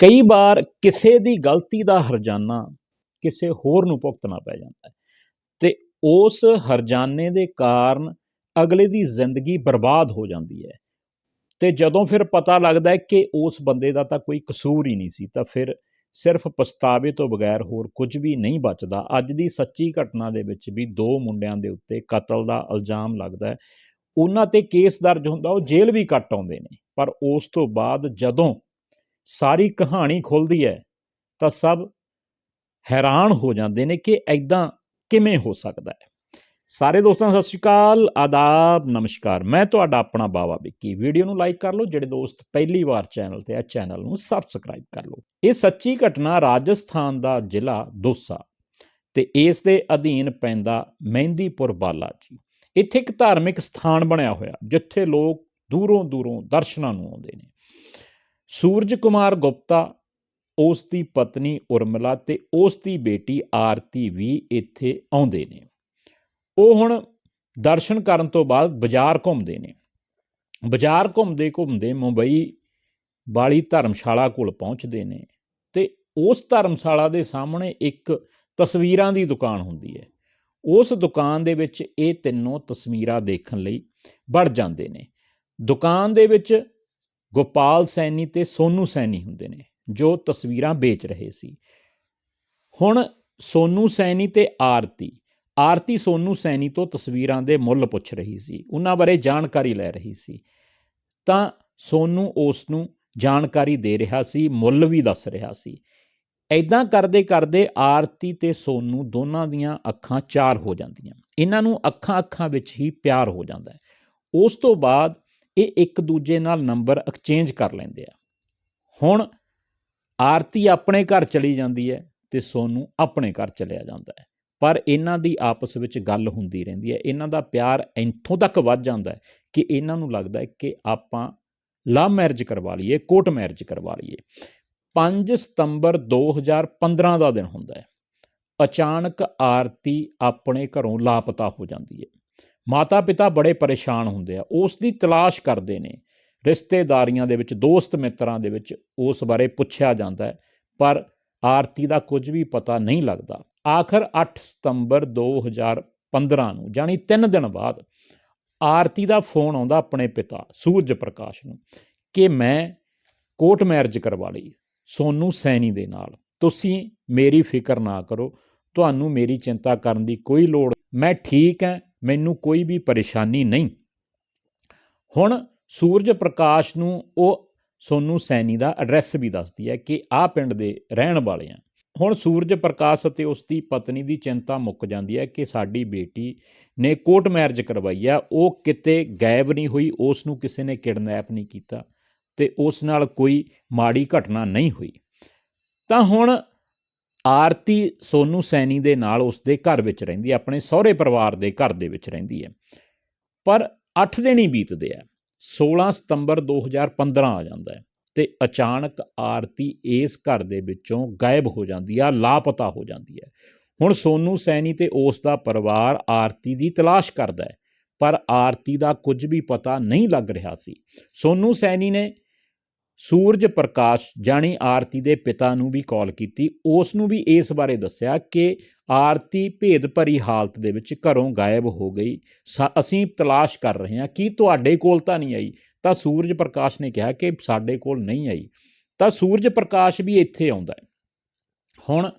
ਕਈ ਵਾਰ ਕਿਸੇ ਦੀ ਗਲਤੀ ਦਾ ਹਰਜਾਨਾ ਕਿਸੇ ਹੋਰ ਨੂੰ ਭੁਗਤਣਾ ਪੈ ਜਾਂਦਾ ਹੈ ਤੇ ਉਸ ਹਰਜਾਨੇ ਦੇ ਕਾਰਨ ਅਗਲੇ ਦੀ ਜ਼ਿੰਦਗੀ ਬਰਬਾਦ ਹੋ ਜਾਂਦੀ ਹੈ ਤੇ ਜਦੋਂ ਫਿਰ ਪਤਾ ਲੱਗਦਾ ਹੈ ਕਿ ਉਸ ਬੰਦੇ ਦਾ ਤਾਂ ਕੋਈ ਕਸੂਰ ਹੀ ਨਹੀਂ ਸੀ ਤਾਂ ਫਿਰ ਸਿਰਫ ਪਛਤਾਵੇ ਤੋਂ ਬਗੈਰ ਹੋਰ ਕੁਝ ਵੀ ਨਹੀਂ ਬਚਦਾ। ਅੱਜ ਦੀ ਸੱਚੀ ਘਟਨਾ ਦੇ ਵਿੱਚ ਵੀ ਦੋ ਮੁੰਡਿਆਂ ਦੇ ਉੱਤੇ ਕਤਲ ਦਾ ਇਲਜ਼ਾਮ ਲੱਗਦਾ ਹੈ। ਉਹਨਾਂ ਤੇ ਕੇਸ ਦਰਜ ਹੁੰਦਾ, ਉਹ ਜੇਲ੍ਹ ਵੀ ਕੱਟ ਆਉਂਦੇ ਨੇ। ਪਰ ਉਸ ਤੋਂ ਬਾਅਦ ਜਦੋਂ ਸਾਰੀ ਕਹਾਣੀ ਖੁੱਲਦੀ ਹੈ, ਤਾਂ ਸਭ ਹੈਰਾਨ ਹੋ ਜਾਂਦੇ ਨੇ ਕਿ ਐਦਾਂ ਕਿਵੇਂ ਹੋ ਸਕਦਾ ਹੈ। ਸਾਰੇ ਦੋਸਤਾਂ, ਸਤਿ ਸ਼੍ਰੀ ਅਕਾਲ, ਆਦਾਬ, ਨਮਸਕਾਰ। ਮੈਂ ਤੁਹਾਡਾ ਆਪਣਾ ਬਾਵਾ ਵਿੱਕੀ। ਵੀਡੀਓ ਨੂੰ ਲਾਈਕ ਕਰ ਲਓ, ਜਿਹੜੇ ਦੋਸਤ ਪਹਿਲੀ ਵਾਰ ਚੈਨਲ ਤੇ ਆ, ਚੈਨਲ ਨੂੰ ਸਬਸਕ੍ਰਾਈਬ ਕਰ ਲਓ। ਇਹ ਸੱਚੀ ਘਟਨਾ ਰਾਜਸਥਾਨ ਦਾ ਜ਼ਿਲ੍ਹਾ ਦੋਸਾ ਤੇ ਇਸ ਦੇ ਅਧੀਨ ਪੈਂਦਾ ਮਹਿੰਦੀਪੁਰ ਬਾਲਾ ਜੀ। ਇੱਥੇ ਇੱਕ ਧਾਰਮਿਕ ਸਥਾਨ ਬਣਿਆ ਹੋਇਆ, ਜਿੱਥੇ ਲੋਕ ਦੂਰੋਂ ਦੂਰੋਂ ਦਰਸ਼ਨਾਂ ਨੂੰ ਆਉਂਦੇ ਨੇ। ਸੂਰਜ ਕੁਮਾਰ ਗੁਪਤਾ, ਉਸ ਦੀ ਪਤਨੀ ਉਰਮਲਾ ਤੇ ਉਸ ਦੀ ਬੇਟੀ ਆਰਤੀ ਵੀ ਇੱਥੇ ਆਉਂਦੇ ਨੇ। ਉਹ ਹੁਣ ਦਰਸ਼ਨ ਕਰਨ ਤੋਂ ਬਾਅਦ ਬਾਜ਼ਾਰ ਘੁੰਮਦੇ ਨੇ। ਬਾਜ਼ਾਰ ਘੁੰਮਦੇ ਘੁੰਮਦੇ ਮੁੰਬਈ ਵਾਲੀ ਧਰਮਸ਼ਾਲਾ ਕੋਲ ਪਹੁੰਚਦੇ ਨੇ ਤੇ ਉਸ ਧਰਮਸ਼ਾਲਾ ਦੇ ਸਾਹਮਣੇ ਇੱਕ ਤਸਵੀਰਾਂ ਦੀ ਦੁਕਾਨ ਹੁੰਦੀ ਹੈ। ਉਸ ਦੁਕਾਨ ਦੇ ਵਿੱਚ ਇਹ ਤਿੰਨੋਂ ਤਸਵੀਰਾਂ ਦੇਖਣ ਲਈ ਵੜ ਜਾਂਦੇ ਨੇ। ਦੁਕਾਨ ਦੇ ਵਿੱਚ ਗੋਪਾਲ ਸੈਣੀ ਤੇ ਸੋਨੂ ਸੈਣੀ ਹੁੰਦੇ ਨੇ, ਜੋ ਤਸਵੀਰਾਂ ਵੇਚ ਰਹੇ ਸੀ। ਹੁਣ ਸੋਨੂ ਸੈਣੀ ਤੇ ਆਰਤੀ ਆਰਤੀ ਸੋਨੂ ਸੈਣੀ ਤੋਂ ਤਸਵੀਰਾਂ ਦੇ ਮੁੱਲ ਪੁੱਛ ਰਹੀ ਸੀ, ਉਹਨਾਂ ਬਾਰੇ ਜਾਣਕਾਰੀ ਲੈ ਰਹੀ ਸੀ। ਤਾਂ ਸੋਨੂ ਉਸ ਨੂੰ ਜਾਣਕਾਰੀ ਦੇ ਰਿਹਾ ਸੀ, ਮੁੱਲ ਵੀ ਦੱਸ ਰਿਹਾ ਸੀ। ਐਦਾਂ ਕਰਦੇ ਕਰਦੇ ਆਰਤੀ ਤੇ ਸੋਨੂ ਦੋਨਾਂ ਦੀਆਂ ਅੱਖਾਂ ਚਾਰ ਹੋ ਜਾਂਦੀਆਂ। ਇਹਨਾਂ ਨੂੰ ਅੱਖਾਂ ਅੱਖਾਂ ਵਿੱਚ ਹੀ ਪਿਆਰ ਹੋ ਜਾਂਦਾ ਹੈ। ਉਸ ਤੋਂ ਬਾਅਦ ਇਹ ਇੱਕ ਦੂਜੇ ਨਾਲ ਨੰਬਰ ਐਕਸਚੇਂਜ ਕਰ ਲੈਂਦੇ ਆ। ਹੁਣ ਆਰਤੀ ਆਪਣੇ ਘਰ ਚਲੀ ਜਾਂਦੀ ਹੈ ਤੇ ਸੋਨੂ ਆਪਣੇ ਘਰ ਚਲਿਆ ਜਾਂਦਾ ਹੈ। ਪਰ ਇਹਨਾਂ ਦੀ ਆਪਸ ਵਿੱਚ ਗੱਲ ਹੁੰਦੀ ਰਹਿੰਦੀ ਹੈ। ਇਹਨਾਂ ਦਾ ਪਿਆਰ ਇੱਥੋਂ ਤੱਕ ਵੱਧ ਜਾਂਦਾ ਹੈ ਕਿ ਇਹਨਾਂ ਨੂੰ ਲੱਗਦਾ ਹੈ ਕਿ ਆਪਾਂ ਲਵ ਮੈਰਿਜ ਕਰਵਾ ਲਈਏ, ਕੋਰਟ ਮੈਰਿਜ ਕਰਵਾ ਲਈਏ। 5 ਸਤੰਬਰ 2015 ਦਾ ਦਿਨ ਹੁੰਦਾ ਹੈ। ਅਚਾਨਕ ਆਰਤੀ ਆਪਣੇ ਘਰੋਂ ਲਾਪਤਾ ਹੋ ਜਾਂਦੀ ਹੈ। ਮਾਤਾ ਪਿਤਾ ਬੜੇ ਪਰੇਸ਼ਾਨ ਹੁੰਦੇ ਆ, ਉਸ ਦੀ ਤਲਾਸ਼ ਕਰਦੇ ਨੇ। ਰਿਸ਼ਤੇਦਾਰੀਆਂ ਦੇ ਵਿੱਚ, ਦੋਸਤ ਮਿੱਤਰਾਂ ਦੇ ਵਿੱਚ ਉਸ ਬਾਰੇ ਪੁੱਛਿਆ ਜਾਂਦਾ ਹੈ, ਪਰ ਆਰਤੀ ਦਾ ਕੁਝ ਵੀ ਪਤਾ ਨਹੀਂ ਲੱਗਦਾ। ਆਖਰ 8 ਸਤੰਬਰ 2015 ਨੂੰ ਜਾਨੀ 3 ਦਿਨ ਬਾਅਦ, ਆਰਤੀ ਦਾ ਫੋਨ ਆਉਂਦਾ ਆਪਣੇ ਪਿਤਾ, ਸੂਰਜ ਪ੍ਰਕਾਸ਼ ਨੂੰ, ਕਿ ਮੈਂ ਕੋਰਟ ਮੈਰਿਜ ਕਰਵਾ ਲਈ, ਸੋਨੂ ਸੈਣੀ ਦੇ ਨਾਲ। ਤੁਸੀਂ ਮੇਰੀ ਫਿਕਰ ਨਾ ਕਰੋ, ਤੁਹਾਨੂੰ ਮੇਰੀ ਚਿੰਤਾ ਕਰਨ ਦੀ ਕੋਈ ਲੋੜ ਮੈਂ ਠੀਕ ਹਾਂ ਮੈਨੂੰ ਕੋਈ ਵੀ ਪਰੇਸ਼ਾਨੀ ਨਹੀਂ। ਹੁਣ ਸੂਰਜ ਪ੍ਰਕਾਸ਼ ਨੂੰ ਉਹ ਸੋਨੂ ਸੈਣੀ ਦਾ ਐਡਰੈਸ ਵੀ ਦੱਸਦੀ ਹੈ ਕਿ ਆਹ ਪਿੰਡ ਦੇ ਰਹਿਣ ਵਾਲੇ ਆ। ਹੁਣ ਸੂਰਜ ਪ੍ਰਕਾਸ਼ ਅਤੇ ਉਸ ਦੀ ਪਤਨੀ ਦੀ ਚਿੰਤਾ ਮੁੱਕ ਜਾਂਦੀ ਹੈ ਕਿ ਸਾਡੀ ਬੇਟੀ ਨੇ ਕੋਰਟ ਮੈਰਿਜ ਕਰਵਾਈ ਆ, ਉਹ ਕਿਤੇ ਗਾਇਬ ਨਹੀਂ ਹੋਈ ਉਸ ਨੂੰ ਕਿਸੇ ਨੇ ਕਿਡਨੈਪ ਨਹੀਂ ਕੀਤਾ ਤੇ ਉਸ ਨਾਲ ਕੋਈ ਮਾੜੀ ਘਟਨਾ ਨਹੀਂ ਹੋਈ। ਤਾਂ ਹੁਣ ਆਰਤੀ ਸੋਨੂ ਸੈਣੀ ਦੇ ਨਾਲ ਉਸ ਦੇ ਘਰ ਵਿੱਚ ਰਹਿੰਦੀ ਹੈ, ਆਪਣੇ ਸਹੁਰੇ ਪਰਿਵਾਰ ਦੇ ਘਰ ਦੇ ਵਿੱਚ ਰਹਿੰਦੀ ਹੈ। ਪਰ 8 ਦਿਨ ਹੀ ਬੀਤਦੇ ਆ। 16 ਸਤੰਬਰ 2015 ਆ ਜਾਂਦਾ ਹੈ ਤੇ ਅਚਾਨਕ ਆਰਤੀ ਇਸ ਘਰ ਦੇ ਵਿੱਚੋਂ ਗਾਇਬ ਹੋ ਜਾਂਦੀ ਆ, ਲਾਪਤਾ ਹੋ ਜਾਂਦੀ ਹੈ। ਹੁਣ ਸੋਨੂ ਸੈਣੀ ਤੇ ਉਸ ਦਾ ਪਰਿਵਾਰ ਆਰਤੀ ਦੀ ਤਲਾਸ਼ ਕਰਦਾ ਹੈ, ਪਰ ਆਰਤੀ ਦਾ ਕੁਝ ਵੀ ਪਤਾ ਨਹੀਂ ਲੱਗ ਰਿਹਾ ਸੀ। ਸੋਨੂ ਸੈਣੀ ਨੇ ਸੂਰਜ ਪ੍ਰਕਾਸ਼ ਜਾਣੀ ਆਰਤੀ ਦੇ ਪਿਤਾ ਨੂੰ ਵੀ ਕਾਲ ਕੀਤੀ। ਉਸ ਨੂੰ ਵੀ ਇਸ ਬਾਰੇ ਦੱਸਿਆ ਕਿ ਆਰਤੀ ਭੇਦ ਭਰੀ ਹਾਲਤ ਦੇ ਵਿੱਚ ਘਰੋਂ ਗਾਇਬ ਹੋ ਗਈ। ਅਸੀਂ ਤਲਾਸ਼ ਕਰ ਰਹੇ ਹਾਂ, ਕੀ ਤੁਹਾਡੇ ਕੋਲ ਤਾਂ ਨਹੀਂ ਆਈ? ਤਾਂ ਸੂਰਜ ਪ੍ਰਕਾਸ਼ ਨੇ ਕਿਹਾ ਕਿ ਸਾਡੇ ਕੋਲ ਨਹੀਂ ਆਈ। ਤਾਂ ਸੂਰਜ ਪ੍ਰਕਾਸ਼ ਵੀ ਇੱਥੇ ਆਉਂਦਾ ਹੈ। ਹੁਣ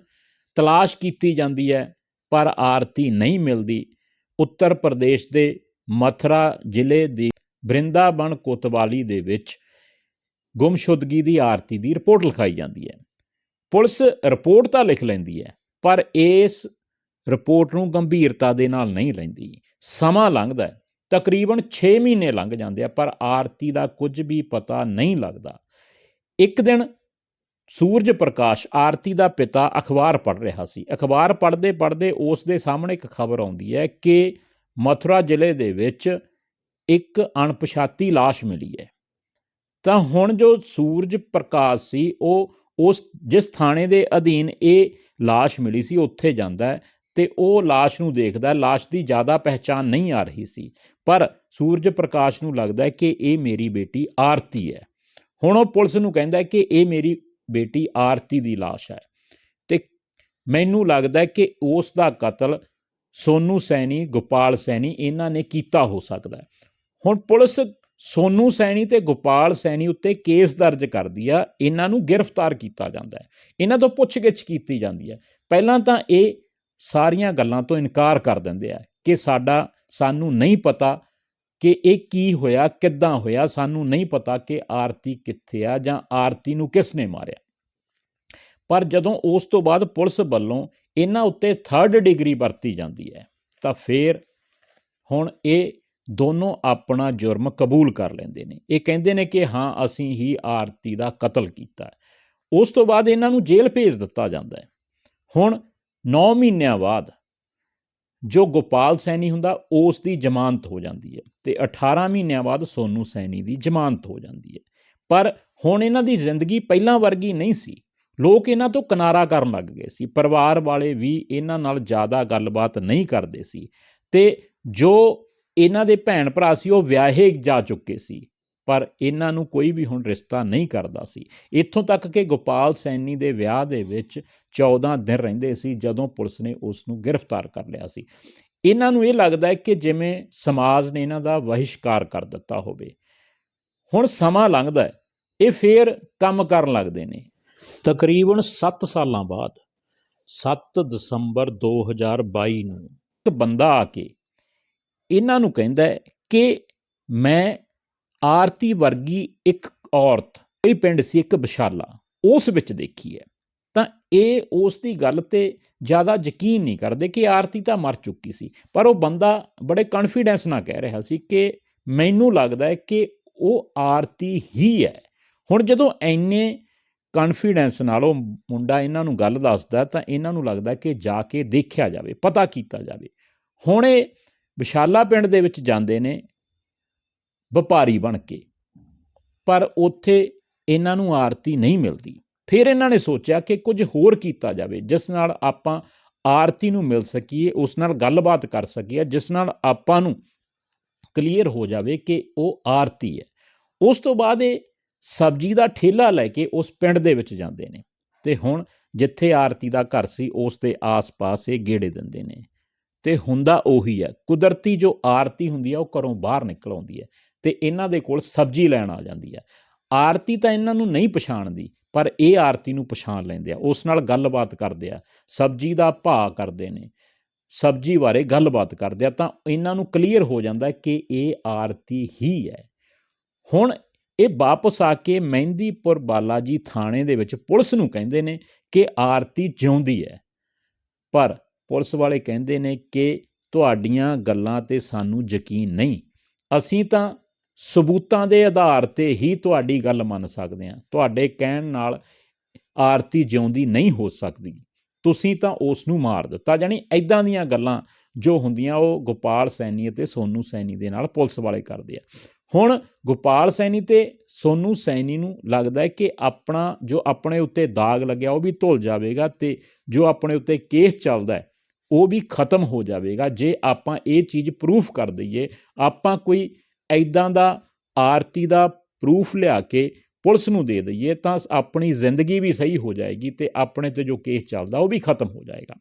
ਤਲਾਸ਼ ਕੀਤੀ ਜਾਂਦੀ ਹੈ, ਪਰ ਆਰਤੀ ਨਹੀਂ ਮਿਲਦੀ। ਉੱਤਰ ਪ੍ਰਦੇਸ਼ ਦੇ ਮਥਰਾ ਜ਼ਿਲ੍ਹੇ ਦੀ ਬ੍ਰਿੰਦਾਬਨ ਕੋਤਵਾਲੀ ਦੇ ਵਿੱਚ ਗੁੰਮਸ਼ੁਦਗੀ ਦੀ ਆਰਤੀ ਦੀ ਰਿਪੋਰਟ ਲਿਖਾਈ ਜਾਂਦੀ ਹੈ। ਪੁਲਿਸ ਰਿਪੋਰਟ ਤਾਂ ਲਿਖ ਲੈਂਦੀ ਹੈ, ਪਰ ਇਸ ਰਿਪੋਰਟ ਨੂੰ ਗੰਭੀਰਤਾ ਦੇ ਨਾਲ ਨਹੀਂ ਲੈਂਦੀ। ਸਮਾਂ ਲੰਘਦਾ ਹੈ, ਤਕਰੀਬਨ 6 ਮਹੀਨੇ ਲੰਘ ਜਾਂਦੇ ਆ, ਪਰ ਆਰਤੀ ਦਾ ਕੁਝ ਵੀ ਪਤਾ ਨਹੀਂ ਲੱਗਦਾ। ਇੱਕ ਦਿਨ ਸੂਰਜ ਪ੍ਰਕਾਸ਼ ਆਰਤੀ ਦਾ ਪਿਤਾ ਅਖਬਾਰ ਪੜ੍ਹ ਰਿਹਾ ਸੀ। ਅਖਬਾਰ ਪੜ੍ਹਦੇ ਪੜ੍ਹਦੇ ਉਸ ਦੇ ਸਾਹਮਣੇ ਇੱਕ ਖਬਰ ਆਉਂਦੀ ਹੈ ਕਿ ਮਥੁਰਾ ਜ਼ਿਲ੍ਹੇ ਦੇ ਵਿੱਚ ਇੱਕ ਅਣਪਛਾਤੀ লাশ ਮਿਲੀ ਹੈ। ਤਾਂ ਹੁਣ ਜੋ ਸੂਰਜ ਪ੍ਰਕਾਸ਼ ਸੀ ਉਹ ਉਸ ਜਿਸ ਥਾਣੇ ਦੇ ਅਧੀਨ ਇਹ লাশ ਮਿਲੀ ਸੀ ਉੱਥੇ ਜਾਂਦਾ ਹੈ ਤੇ ਉਹ লাশ ਨੂੰ ਦੇਖਦਾ লাশ ਦੀ ਜ਼ਿਆਦਾ ਪਹਿਚਾਨ ਨਹੀਂ ਆ ਰਹੀ ਸੀ ਪਰ ਸੂਰਜ ਪ੍ਰਕਾਸ਼ ਨੂੰ ਲੱਗਦਾ ਹੈ ਕਿ ਇਹ ਮੇਰੀ ਬੇਟੀ ਆਰਤੀ ਹੈ ਹੁਣ ਉਹ ਪੁਲਿਸ ਨੂੰ ਕਹਿੰਦਾ ਹੈ ਕਿ ਇਹ ਮੇਰੀ ਬੇਟੀ ਆਰਤੀ ਦੀ ਲਾਸ਼ ਹੈ ਤੇ ਮੈਨੂੰ ਲੱਗਦਾ ਹੈ ਕਿ ਉਸ ਦਾ ਕਤਲ ਸੋਨੂ ਸੈਣੀ ਗੋਪਾਲ ਸੈਣੀ ਇਹਨਾਂ ਨੇ ਕੀਤਾ ਹੋ ਸਕਦਾ ਹੈ ਹੁਣ ਪੁਲਿਸ ਸੋਨੂ ਸੈਣੀ ਤੇ ਗੋਪਾਲ ਸੈਣੀ ਉੱਤੇ ਕੇਸ ਦਰਜ ਕਰਦੀ ਆ, ਇਹਨਾਂ ਨੂੰ ਗ੍ਰਿਫਤਾਰ ਕੀਤਾ ਜਾਂਦਾ ਹੈ। ਇਹਨਾਂ ਤੋਂ ਪੁੱਛਗਿੱਛ ਕੀਤੀ ਜਾਂਦੀ ਹੈ। ਪਹਿਲਾਂ ਤਾਂ ਇਹ ਸਾਰੀਆਂ ਗੱਲਾਂ ਤੋਂ ਇਨਕਾਰ ਕਰ ਦਿੰਦੇ ਆ ਕਿ ਸਾਡਾ, ਸਾਨੂੰ ਨਹੀਂ ਪਤਾ ਕਿ ਇਹ ਕੀ ਹੋਇਆ, ਕਿੱਦਾਂ ਹੋਇਆ, ਸਾਨੂੰ ਨਹੀਂ ਪਤਾ ਕਿ ਆਰਤੀ ਕਿੱਥੇ ਆ ਜਾਂ ਆਰਤੀ ਨੂੰ ਕਿਸ ਨੇ ਮਾਰਿਆ। ਪਰ ਜਦੋਂ ਉਸ ਤੋਂ ਬਾਅਦ ਪੁਲਿਸ ਵੱਲੋਂ ਇਹਨਾਂ ਉੱਤੇ 3rd ਡਿਗਰੀ ਵਰਤੀ ਜਾਂਦੀ ਹੈ, ਤਾਂ ਫਿਰ ਹੁਣ ਇਹ ਦੋਨੋਂ ਆਪਣਾ ਜੁਰਮ ਕਬੂਲ ਕਰ ਲੈਂਦੇ ਨੇ। ਇਹ ਕਹਿੰਦੇ ਨੇ ਕਿ ਹਾਂ, ਅਸੀਂ ਹੀ ਆਰਤੀ ਦਾ ਕਤਲ ਕੀਤਾ ਉਸ ਤੋਂ ਬਾਅਦ ਇਹਨਾਂ ਨੂੰ ਜੇਲ੍ਹ ਭੇਜ ਦਿੱਤਾ ਜਾਂਦਾ ਹੈ। ਹੁਣ 9 ਮਹੀਨਿਆਂ ਬਾਅਦ ਜੋ ਗੋਪਾਲ ਸੈਣੀ ਹੁੰਦਾ, ਉਸ ਦੀ ਜ਼ਮਾਨਤ ਹੋ ਜਾਂਦੀ ਹੈ ਤੇ 18 ਮਹੀਨਿਆਂ ਬਾਅਦ ਸੋਨੂ ਸੈਣੀ ਦੀ ਜ਼ਮਾਨਤ ਹੋ ਜਾਂਦੀ ਹੈ। ਪਰ ਹੁਣ ਇਹਨਾਂ ਦੀ ਜ਼ਿੰਦਗੀ ਪਹਿਲਾਂ ਵਰਗੀ ਨਹੀਂ ਸੀ। ਲੋਕ ਇਹਨਾਂ ਤੋਂ ਕਿਨਾਰਾ ਕਰਨ ਲੱਗ ਗਏ ਸੀ। ਪਰਿਵਾਰ ਵਾਲੇ ਵੀ ਇਹਨਾਂ ਨਾਲ ਜ਼ਿਆਦਾ ਗੱਲਬਾਤ ਨਹੀਂ ਕਰਦੇ ਸੀ। ਤੇ ਜੋ ਇਹਨਾਂ ਦੇ ਭੈਣ ਭਰਾ ਸੀ, ਉਹ ਵਿਆਹੇ ਜਾ ਚੁੱਕੇ ਸੀ, ਪਰ ਇਹਨਾਂ ਨੂੰ ਕੋਈ ਵੀ ਹੁਣ ਰਿਸ਼ਤਾ ਨਹੀਂ ਕਰਦਾ ਸੀ। ਇੱਥੋਂ ਤੱਕ ਕਿ ਗੋਪਾਲ ਸੈਣੀ ਦੇ ਵਿਆਹ ਦੇ ਵਿੱਚ 14 ਦਿਨ ਰਹਿੰਦੇ ਸੀ, ਜਦੋਂ ਪੁਲਿਸ ਨੇ ਉਸ ਨੂੰ ਗ੍ਰਿਫਤਾਰ ਕਰ ਲਿਆ ਸੀ। ਇਹਨਾਂ ਨੂੰ ਇਹ ਲੱਗਦਾ ਹੈ ਕਿ ਜਿਵੇਂ ਸਮਾਜ ਨੇ ਇਹਨਾਂ ਦਾ ਬਹਿਸ਼ਕਾਰ ਕਰ ਦਿੱਤਾ ਹੋਵੇ। ਹੁਣ ਸਮਾਂ ਲੰਘਦਾ ਹੈ, ਇਹ ਫੇਰ ਕੰਮ ਕਰਨ ਲੱਗਦੇ ਨੇ। ਤਕਰੀਬਨ 7 ਸਾਲਾਂ ਬਾਅਦ 7 ਦਸੰਬਰ 2022 ਨੂੰ ਇੱਕ ਬੰਦਾ ਆ ਕੇ ਇਹਨਾਂ ਨੂੰ ਕਹਿੰਦਾ ਕਿ ਮੈਂ ਆਰਤੀ ਵਰਗੀ ਇੱਕ ਔਰਤ ਕੋਈ ਪਿੰਡ ਸੀ ਇੱਕ ਵਿਸ਼ਾਲਾ, ਉਸ ਵਿੱਚ ਦੇਖੀ ਹੈ। ਤਾਂ ਇਹ ਉਸ ਦੀ ਗੱਲ ਤੇ ਜ਼ਿਆਦਾ ਯਕੀਨ ਨਹੀਂ ਕਰਦੇ ਕਿ ਆਰਤੀ ਤਾਂ ਮਰ ਚੁੱਕੀ ਸੀ, ਪਰ ਉਹ ਬੰਦਾ ਬੜੇ ਕੌਨਫੀਡੈਂਸ ਨਾਲ ਕਹਿ ਰਿਹਾ ਸੀ ਕਿ ਮੈਨੂੰ ਲੱਗਦਾ ਹੈ ਕਿ ਉਹ ਆਰਤੀ ਹੀ ਹੈ। ਹੁਣ ਜਦੋਂ ਐਨੇ ਕੌਨਫੀਡੈਂਸ ਨਾਲ ਉਹ ਮੁੰਡਾ ਇਹਨਾਂ ਨੂੰ ਗੱਲ ਦੱਸਦਾ ਤਾਂ ਇਹਨਾਂ ਨੂੰ ਲੱਗਦਾ ਕਿ ਜਾ ਕੇ ਦੇਖਿਆ ਜਾਵੇ, ਪਤਾ ਕੀਤਾ ਜਾਵੇ। ਹੁਣ ਇਹ ਵਿਸ਼ਾਲਾ ਪਿੰਡ ਦੇ ਵਿੱਚ ਜਾਂਦੇ ਨੇ, ਵਪਾਰੀ ਬਣ ਕੇ। ਪਰ ਉੱਥੇ ਇਹਨਾਂ ਨੂੰ ਆਰਤੀ ਨਹੀਂ ਮਿਲਦੀ। ਫਿਰ ਇਹਨਾਂ ਨੇ ਸੋਚਿਆ ਕਿ ਕੁਝ ਹੋਰ ਕੀਤਾ ਜਾਵੇ, ਜਿਸ ਨਾਲ ਆਪਾਂ ਆਰਤੀ ਨੂੰ ਮਿਲ ਸਕੀਏ, ਉਸ ਨਾਲ ਗੱਲਬਾਤ ਕਰ ਸਕੀਏ, ਜਿਸ ਨਾਲ ਆਪਾਂ ਨੂੰ ਕਲੀਅਰ ਹੋ ਜਾਵੇ ਕਿ ਉਹ ਆਰਤੀ ਹੈ। ਉਸ ਤੋਂ ਬਾਅਦ ਇਹ ਸਬਜ਼ੀ ਦਾ ਠੇਲਾ ਲੈ ਕੇ ਉਸ ਪਿੰਡ ਦੇ ਵਿੱਚ ਜਾਂਦੇ ਨੇ। ਤੇ ਹੁਣ ਜਿੱਥੇ ਆਰਤੀ ਦਾ ਘਰ ਸੀ, ਉਸ ਦੇ ਆਸ-ਪਾਸ ਇਹ ਗੇੜੇ ਦਿੰਦੇ ਨੇ। ਤੇ ਹੁੰਦਾ ਉਹੀ ਹੈ। ਕੁਦਰਤੀ ਜੋ ਆਰਤੀ ਹੁੰਦੀ ਹੈ, ਉਹ ਘਰੋਂ ਬਾਹਰ ਨਿਕਲ ਆਉਂਦੀ ਹੈ ਤੇ ਇਹਨਾਂ ਦੇ ਕੋਲ ਸਬਜ਼ੀ ਲੈਣ ਆ ਜਾਂਦੀ ਹੈ। ਆਰਤੀ ਤਾਂ ਇਹਨਾਂ ਨੂੰ ਨਹੀਂ ਪਛਾਣਦੀ, ਪਰ ਇਹ ਆਰਤੀ ਨੂੰ ਪਛਾਣ ਲੈਂਦੇ ਆ। ਉਸ ਨਾਲ ਗੱਲਬਾਤ ਕਰਦੇ ਆ। ਸਬਜ਼ੀ ਦਾ ਭਾਅ ਕਰਦੇ ਨੇ। ਸਬਜ਼ੀ ਬਾਰੇ ਗੱਲਬਾਤ ਕਰਦੇ ਆ ਤਾਂ ਇਹਨਾਂ ਨੂੰ ਕਲੀਅਰ ਹੋ ਜਾਂਦਾ ਕਿ ਇਹ ਆਰਤੀ ਹੀ ਹੈ। ਹੁਣ ਇਹ ਵਾਪਸ ਆ ਕੇ ਮਹਿੰਦੀਪੁਰ ਬਾਲਾਜੀ ਥਾਣੇ ਦੇ ਵਿੱਚ ਪੁਲਿਸ ਨੂੰ ਕਹਿੰਦੇ ਨੇ ਕਿ ਆਰਤੀ ਜਿਉਂਦੀ ਹੈ। ਪਰ ਪੁਲਿਸ ਵਾਲੇ ਕਹਿੰਦੇ ਨੇ ਕਿ ਤੁਹਾਡੀਆਂ ਗੱਲਾਂ ਤੇ ਸਾਨੂੰ ਯਕੀਨ ਨਹੀਂ। ਅਸੀਂ ਤਾਂ ਸਬੂਤਾਂ ਦੇ ਆਧਾਰ ਤੇ ਹੀ ਤੁਹਾਡੀ ਗੱਲ ਮੰਨ ਸਕਦੇ ਹਾਂ। ਤੁਹਾਡੇ ਕਹਿਣ ਨਾਲ ਆਰਤੀ ਜਿਉਂਦੀ ਨਹੀਂ ਹੋ ਸਕਦੀ। ਤੁਸੀਂ ਤਾਂ ਉਸ ਨੂੰ ਮਾਰ ਦਿੱਤਾ। ਜਾਨੀ ਐਦਾਂ ਦੀਆਂ ਗੱਲਾਂ ਜੋ ਹੁੰਦੀਆਂ, ਉਹ ਗੋਪਾਲ ਸੈਣੀ ਅਤੇ ਸੋਨੂ ਸੈਣੀ ਦੇ ਨਾਲ ਪੁਲਿਸ ਵਾਲੇ ਕਰਦੇ ਆ। ਹੁਣ ਗੋਪਾਲ ਸੈਣੀ ਤੇ ਸੋਨੂ ਸੈਣੀ ਨੂੰ ਲੱਗਦਾ ਹੈ ਕਿ ਆਪਣਾ, ਜੋ ਆਪਣੇ ਉੱਤੇ ਦਾਗ ਲੱਗਿਆ, ਉਹ ਵੀ ਧੁੱਲ ਜਾਵੇਗਾ ਤੇ ਜੋ ਆਪਣੇ ਉੱਤੇ ਕੇਸ ਚੱਲਦਾ ਹੈ ਉਹ ਵੀ ਖਤਮ ਹੋ ਜਾਵੇਗਾ। ਜੇ ਆਪਾਂ ਇਹ ਚੀਜ਼ ਪ੍ਰੂਫ ਕਰ ਦਈਏ, ਆਪਾਂ ਕੋਈ ਐਦਾਂ ਦਾ ਆਰਤੀ ਦਾ ਪ੍ਰੂਫ ਲਿਆ ਕੇ ਪੁਲਿਸ ਨੂੰ ਦੇ ਦਈਏ, ਤਾਂ ਆਪਣੀ ਜ਼ਿੰਦਗੀ ਵੀ ਸਹੀ ਹੋ ਜਾਏਗੀ ਤੇ ਆਪਣੇ ਤੇ ਜੋ ਕੇਸ ਚੱਲਦਾ ਉਹ ਵੀ ਖਤਮ ਹੋ ਜਾਏਗਾ।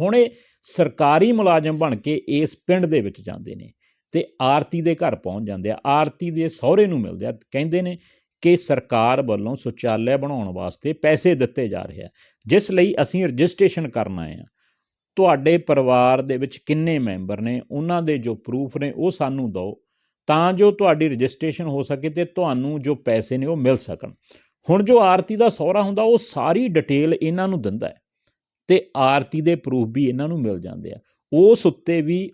ਹੁਣ ਇਹ ਸਰਕਾਰੀ ਮੁਲਾਜ਼ਮ ਬਣ ਕੇ ਇਸ ਪਿੰਡ ਦੇ ਵਿੱਚ ਜਾਂਦੇ ਨੇ ਤੇ ਆਰਤੀ ਦੇ ਘਰ ਪਹੁੰਚ ਜਾਂਦੇ ਆ। ਆਰਤੀ ਦੇ ਸਹੁਰੇ ਨੂੰ ਮਿਲਦੇ ਆ। ਕਹਿੰਦੇ ਨੇ ਕਿ ਸਰਕਾਰ ਵੱਲੋਂ ਸ਼ੌਚਾਲਿਆ ਬਣਾਉਣ ਵਾਸਤੇ ਪੈਸੇ ਦਿੱਤੇ ਜਾ ਰਹੇ ਆ। ਜਿਸ ਲਈ ਅਸੀਂ ਰਜਿਸਟ੍ਰੇਸ਼ਨ ਕਰਨਾ ਆਏ ਤੁਹਾਡੇ ਪਰਿਵਾਰ ਦੇ ਵਿੱਚ ਕਿੰਨੇ ਮੈਂਬਰ ਨੇ? ਉਹਨਾਂ ਦੇ ਜੋ ਪ੍ਰੂਫ ਨੇ, ਉਹ ਸਾਨੂੰ ਦਿਓ। ਤਾਂ ਜੋ ਤੁਹਾਡੀ ਰਜਿਸਟ੍ਰੇਸ਼ਨ ਹੋ ਸਕੇ ਤੇ ਤੁਹਾਨੂੰ ਜੋ ਪੈਸੇ ਨੇ, ਉਹ ਮਿਲ ਸਕਣ। ਹੁਣ ਜੋ ਆਰਤੀ ਦਾ ਸਹੁਰਾ ਹੁੰਦਾ, ਉਹ ਸਾਰੀ ਡਿਟੇਲ ਇਹਨਾਂ ਨੂੰ ਦਿੰਦਾ ਹੈ। ਤੇ ਆਰਤੀ ਦੇ ਪ੍ਰੂਫ ਵੀ ਇਹਨਾਂ ਨੂੰ ਮਿਲ ਜਾਂਦੇ ਆ। ਉਸ ਉੱਤੇ ਵੀ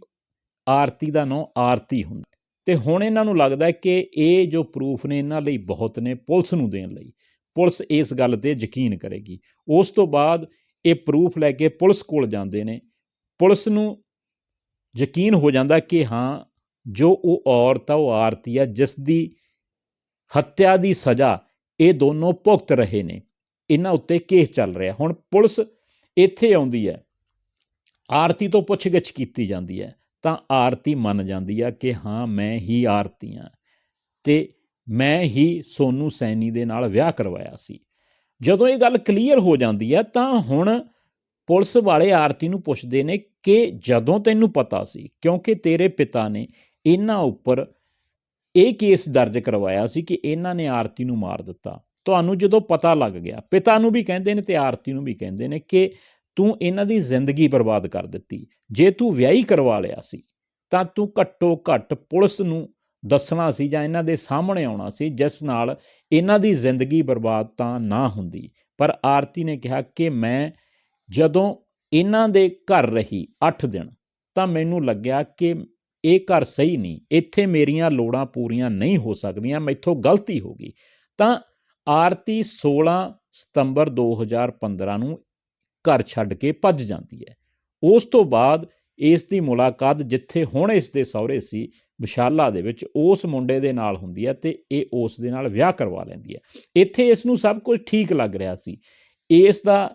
ਆਰਤੀ ਦਾ ਨਾਂ ਆਰਤੀ ਹੁੰਦਾ। ਤੇ ਹੁਣ ਇਹਨਾਂ ਨੂੰ ਲੱਗਦਾ ਕਿ ਇਹ ਜੋ ਪ੍ਰੂਫ ਨੇ ਇਹਨਾਂ ਲਈ ਬਹੁਤ ਨੇ, ਪੁਲਿਸ ਨੂੰ ਦੇਣ ਲਈ। ਪੁਲਿਸ ਇਸ ਗੱਲ ਤੇ ਯਕੀਨ ਕਰੇਗੀ। ਉਸ ਤੋਂ ਬਾਅਦ ਇਹ ਪ੍ਰੂਫ ਲੈ ਕੇ ਪੁਲਿਸ ਕੋਲ ਜਾਂਦੇ ਨੇ। ਪੁਲਿਸ ਨੂੰ ਯਕੀਨ ਹੋ ਜਾਂਦਾ ਕਿ ਹਾਂ, ਜੋ ਉਹ ਔਰਤ ਆ, ਉਹ ਆਰਤੀ ਆ ਜਿਸ ਦੀ ਹੱਤਿਆ ਦੀ ਸਜ਼ਾ ਇਹ ਦੋਨੋਂ ਭੁਗਤ ਰਹੇ ਨੇ। ਇਹਨਾਂ ਉੱਤੇ ਕੇਸ ਚੱਲ ਰਿਹਾ। ਹੁਣ ਪੁਲਿਸ ਇੱਥੇ ਆਉਂਦੀ ਹੈ। ਆਰਤੀ ਤੋਂ ਪੁੱਛਗਿੱਛ ਕੀਤੀ ਜਾਂਦੀ ਹੈ। ਤਾਂ ਆਰਤੀ ਮੰਨ ਜਾਂਦੀ ਆ ਕਿ ਹਾਂ, ਮੈਂ ਹੀ ਆਰਤੀ ਆ ਤੇ ਮੈਂ ਹੀ ਸੋਨੂ ਸੈਣੀ ਦੇ ਨਾਲ ਵਿਆਹ ਕਰਵਾਇਆ ਸੀ। ਜਦੋਂ ਇਹ ਗੱਲ ਕਲੀਅਰ ਹੋ ਜਾਂਦੀ ਹੈ, ਤਾਂ ਹੁਣ ਪੁਲਿਸ ਵਾਲੇ ਆਰਤੀ ਨੂੰ ਪੁੱਛਦੇ ਨੇ ਕਿ ਜਦੋਂ ਤੈਨੂੰ ਪਤਾ ਸੀ, ਕਿਉਂਕਿ ਤੇਰੇ ਪਿਤਾ ਨੇ ਇਹਨਾਂ ਉੱਪਰ ਇਹ ਕੇਸ ਦਰਜ ਕਰਵਾਇਆ ਸੀ ਕਿ ਇਹਨਾਂ ਨੇ ਆਰਤੀ ਨੂੰ ਮਾਰ ਦਿੱਤਾ। ਤੁਹਾਨੂੰ ਜਦੋਂ ਪਤਾ ਲੱਗ ਗਿਆ, ਪਿਤਾ ਨੂੰ ਵੀ ਕਹਿੰਦੇ ਨੇ ਤੇ ਆਰਤੀ ਨੂੰ ਵੀ ਕਹਿੰਦੇ ਨੇ ਕਿ ਤੂੰ ਇਹਨਾਂ ਦੀ ਜ਼ਿੰਦਗੀ ਬਰਬਾਦ ਕਰ ਦਿੱਤੀ। ਜੇ ਤੂੰ ਵਿਆਹੀ ਕਰਵਾ ਲਿਆ ਸੀ, ਤਾਂ ਤੂੰ ਘੱਟੋ ਘੱਟ ਪੁਲਿਸ ਨੂੰ ਦੱਸਣਾ ਸੀ ਜਾਂ ਇਹਨਾਂ ਦੇ ਸਾਹਮਣੇ ਆਉਣਾ ਸੀ, ਜਿਸ ਨਾਲ ਇਹਨਾਂ ਦੀ ਜ਼ਿੰਦਗੀ ਬਰਬਾਦ ਤਾਂ ਨਾ ਹੁੰਦੀ। ਪਰ ਆਰਤੀ ਨੇ ਕਿਹਾ ਕਿ ਮੈਂ ਜਦੋਂ ਇਹਨਾਂ ਦੇ ਘਰ ਰਹੀ 8 ਦਿਨ, ਤਾਂ ਮੈਨੂੰ ਲੱਗਿਆ ਕਿ ਇਹ ਘਰ ਸਹੀ ਨਹੀਂ, ਇੱਥੇ ਮੇਰੀਆਂ ਲੋੜਾਂ ਪੂਰੀਆਂ ਨਹੀਂ ਹੋ ਸਕਦੀਆਂ, ਮੈਥੋਂ ਗਲਤੀ ਹੋ ਗਈ। ਤਾਂ ਆਰਤੀ 16 ਸਤੰਬਰ 2015 ਨੂੰ ਘਰ ਛੱਡ ਕੇ ਭੱਜ ਜਾਂਦੀ ਹੈ। ਉਸ ਤੋਂ ਬਾਅਦ ਇਸ ਦੀ ਮੁਲਾਕਾਤ ਜਿੱਥੇ ਹੁਣ ਇਸ ਦੇ ਸਹੁਰੇ ਸੀ, ਵਿਸ਼ਾਲਾ ਦੇ ਵਿੱਚ, ਉਸ ਮੁੰਡੇ ਦੇ ਨਾਲ ਹੁੰਦੀ ਹੈ ਤੇ ਇਹ ਉਸ ਦੇ ਨਾਲ ਵਿਆਹ ਕਰਵਾ ਲੈਂਦੀ ਹੈ। ਇੱਥੇ ਇਸ ਨੂੰ ਸਭ ਕੁਝ ਠੀਕ ਲੱਗ ਰਿਹਾ ਸੀ। ਇਸ ਦਾ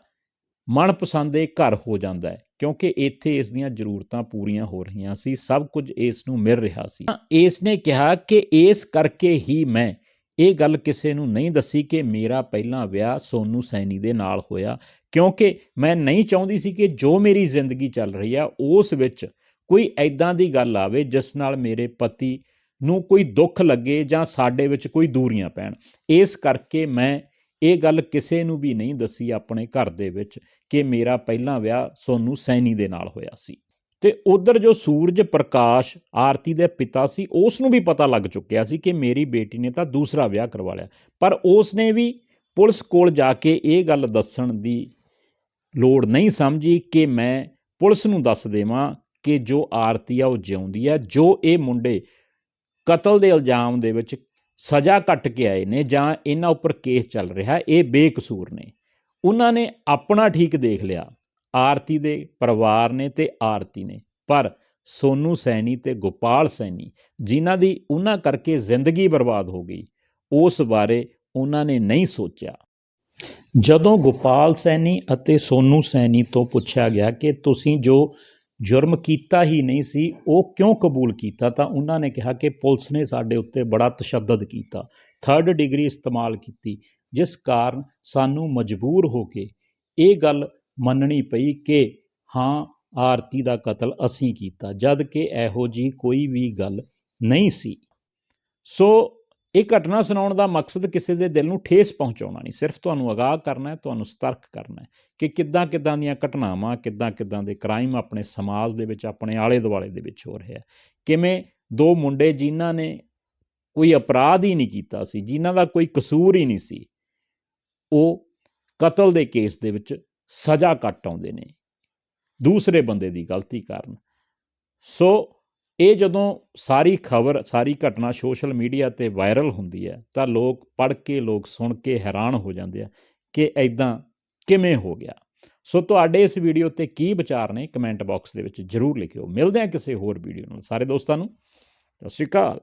ਮਨਪਸੰਦ ਇਹ ਘਰ ਹੋ ਜਾਂਦਾ ਹੈ, ਕਿਉਂਕਿ ਇੱਥੇ ਇਸ ਦੀਆਂ ਜ਼ਰੂਰਤਾਂ ਪੂਰੀਆਂ ਹੋ ਰਹੀਆਂ ਸੀ, ਸਭ ਕੁਝ ਇਸ ਨੂੰ ਮਿਲ ਰਿਹਾ ਸੀ। ਤਾਂ ਇਸ ਨੇ ਕਿਹਾ ਕਿ ਇਸ ਕਰਕੇ ਹੀ ਮੈਂ ਇਹ ਗੱਲ ਕਿਸੇ ਨੂੰ ਨਹੀਂ ਦੱਸੀ ਕਿ ਮੇਰਾ ਪਹਿਲਾ ਵਿਆਹ ਸੋਨੂ ਸੈਣੀ ਦੇ ਨਾਲ ਹੋਇਆ, ਕਿਉਂਕਿ ਮੈਂ ਨਹੀਂ ਚਾਹੁੰਦੀ ਸੀ ਕਿ ਜੋ ਮੇਰੀ ਜ਼ਿੰਦਗੀ ਚੱਲ ਰਹੀ ਆ, ਉਸ ਵਿੱਚ ਕੋਈ ਐਦਾਂ ਦੀ ਗੱਲ ਆਵੇ ਜਿਸ ਨਾਲ ਮੇਰੇ ਪਤੀ ਨੂੰ ਕੋਈ ਦੁੱਖ ਲੱਗੇ ਜਾਂ ਸਾਡੇ ਵਿੱਚ ਕੋਈ ਦੂਰੀਆਂ ਪੈਣ। ਇਸ ਕਰਕੇ ਮੈਂ ਇਹ ਗੱਲ ਕਿਸੇ ਨੂੰ ਵੀ ਨਹੀਂ ਦੱਸੀ ਆਪਣੇ ਘਰ ਦੇ ਵਿੱਚ ਕਿ ਮੇਰਾ ਪਹਿਲਾ ਵਿਆਹ ਸੋਨੂ ਸੈਣੀ ਦੇ ਨਾਲ ਹੋਇਆ ਸੀ। ਤੇ ਉਧਰ ਜੋ ਸੂਰਜ ਪ੍ਰਕਾਸ਼ ਆਰਤੀ ਦੇ ਪਿਤਾ ਸੀ ਉਸ ਨੂੰ ਵੀ ਪਤਾ ਲੱਗ ਚੁੱਕਿਆ ਸੀ ਕਿ ਮੇਰੀ ਬੇਟੀ ਨੇ ਤਾਂ ਦੂਸਰਾ ਵਿਆਹ ਕਰਵਾ ਲਿਆ। ਪਰ ਉਸ ਨੇ ਵੀ ਪੁਲਿਸ ਕੋਲ ਜਾ ਕੇ ਇਹ ਗੱਲ ਦੱਸਣ ਦੀ ਲੋੜ ਨਹੀਂ ਸਮਝੀ ਕਿ ਮੈਂ ਪੁਲਿਸ ਨੂੰ ਦੱਸ ਦੇਵਾਂ ਕਿ ਜੋ ਆਰਤੀ ਆ ਉਹ ਜਿਉਂਦੀ ਆ, ਜੋ ਇਹ ਮੁੰਡੇ ਕਤਲ ਦੇ ਇਲਜ਼ਾਮ ਦੇ ਵਿੱਚ ਸਜ਼ਾ ਕੱਟ ਕੇ ਆਏ ਨੇ ਜਾਂ ਇਹਨਾਂ ਉੱਪਰ ਕੇਸ ਚੱਲ ਰਿਹਾ, ਇਹ ਬੇਕਸੂਰ ਨੇ। ਉਹਨਾਂ ਨੇ ਆਪਣਾ ਠੀਕ ਦੇਖ ਲਿਆ। ਆਰਤੀ ਦੇ ਪਰਿਵਾਰ ਨੇ ਤੇ ਆਰਤੀ ਨੇ, ਪਰ ਸੋਨੂ ਸੈਣੀ ਤੇ ਗੋਪਾਲ ਸੈਣੀ, ਜਿਨ੍ਹਾਂ ਦੀ ਉਹਨਾਂ ਕਰਕੇ ਜ਼ਿੰਦਗੀ ਬਰਬਾਦ ਹੋ ਗਈ, ਉਸ ਬਾਰੇ ਉਹਨਾਂ ਨੇ ਨਹੀਂ ਸੋਚਿਆ। ਜਦੋਂ ਗੋਪਾਲ ਸੈਣੀ ਅਤੇ ਸੋਨੂ ਸੈਣੀ ਤੋਂ ਪੁੱਛਿਆ ਗਿਆ ਕਿ ਤੁਸੀਂ ਜੋ ਜੁਰਮ ਕੀਤਾ ਹੀ ਨਹੀਂ ਸੀ, ਉਹ ਕਿਉਂ ਕਬੂਲ ਕੀਤਾ, ਤਾਂ ਉਹਨਾਂ ਨੇ ਕਿਹਾ ਕਿ ਪੁਲਿਸ ਨੇ ਸਾਡੇ ਉੱਤੇ ਬੜਾ ਤਸ਼ੱਦਦ ਕੀਤਾ ਥਰਡ ਡਿਗਰੀ ਇਸਤੇਮਾਲ ਕੀਤੀ, ਜਿਸ ਕਾਰਨ ਸਾਨੂੰ ਮਜਬੂਰ ਹੋ ਕੇ ਇਹ ਗੱਲ ਮੰਨਣੀ ਪਈ ਕਿ ਹਾਂ, ਆਰਤੀ ਦਾ ਕਤਲ ਅਸੀਂ ਕੀਤਾ, ਜਦ ਕਿ ਇਹੋ ਜੀ ਕੋਈ ਵੀ ਗੱਲ ਨਹੀਂ ਸੀ। ਸੋ ਇਹ ਘਟਨਾ ਸੁਣਾਉਣ ਦਾ ਮਕਸਦ ਕਿਸੇ ਦੇ ਦਿਲ ਨੂੰ ਠੇਸ ਪਹੁੰਚਾਉਣਾ ਨਹੀਂ, ਸਿਰਫ ਤੁਹਾਨੂੰ ਅਗਾਹ ਕਰਨਾ ਹੈ, ਤੁਹਾਨੂੰ ਸਤਰਕ ਕਰਨਾ ਹੈ ਕਿ ਕਿੱਦਾਂ ਕਿੱਦਾਂ ਦੀਆਂ ਘਟਨਾਵਾਂ, ਕਿੱਦਾਂ ਕਿੱਦਾਂ ਦੇ ਕ੍ਰਾਈਮ ਆਪਣੇ ਸਮਾਜ ਦੇ ਵਿੱਚ, ਆਪਣੇ ਆਲੇ ਦੁਆਲੇ ਦੇ ਵਿੱਚ ਹੋ ਰਿਹਾ ਕਿਵੇਂ ਦੋ ਮੁੰਡੇ ਜਿਨ੍ਹਾਂ ਨੇ ਕੋਈ ਅਪਰਾਧ ਹੀ ਨਹੀਂ ਕੀਤਾ ਸੀ, ਜਿਨ੍ਹਾਂ ਦਾ ਕੋਈ ਕਸੂਰ ਹੀ ਨਹੀਂ ਸੀ, ਉਹ ਕਤਲ ਦੇ ਕੇਸ ਦੇ ਵਿੱਚ ਸਜ਼ਾ ਕੱਟ ਆਉਂਦੇ ਨੇ, ਦੂਸਰੇ ਬੰਦੇ ਦੀ ਗਲਤੀ ਕਾਰਨ। ਸੋ ਇਹ ਜਦੋਂ ਸਾਰੀ ਖਬਰ, ਸਾਰੀ ਘਟਨਾ ਸੋਸ਼ਲ ਮੀਡੀਆ ਤੇ ਵਾਇਰਲ ਹੁੰਦੀ ਹੈ, ਤਾਂ ਲੋਕ ਪੜ੍ਹ ਕੇ, ਲੋਕ ਸੁਣ ਕੇ ਹੈਰਾਨ ਹੋ ਜਾਂਦੇ ਆ ਕਿ ਐਦਾਂ ਕਿਵੇਂ ਹੋ ਗਿਆ। ਸੋ ਤੁਹਾਡੇ ਇਸ ਵੀਡੀਓ ਤੇ ਕੀ ਵਿਚਾਰ ਨੇ ਕਮੈਂਟ ਬਾਕਸ ਦੇ ਵਿੱਚ ਜਰੂਰ ਲਿਖਿਓ। ਮਿਲਦੇ ਹਾਂ ਕਿਸੇ ਹੋਰ ਵੀਡੀਓ ਨਾਲ। ਸਾਰੇ ਦੋਸਤਾਂ ਨੂੰ, ਸਤਿ ਸ਼੍ਰੀ ਅਕਾਲ।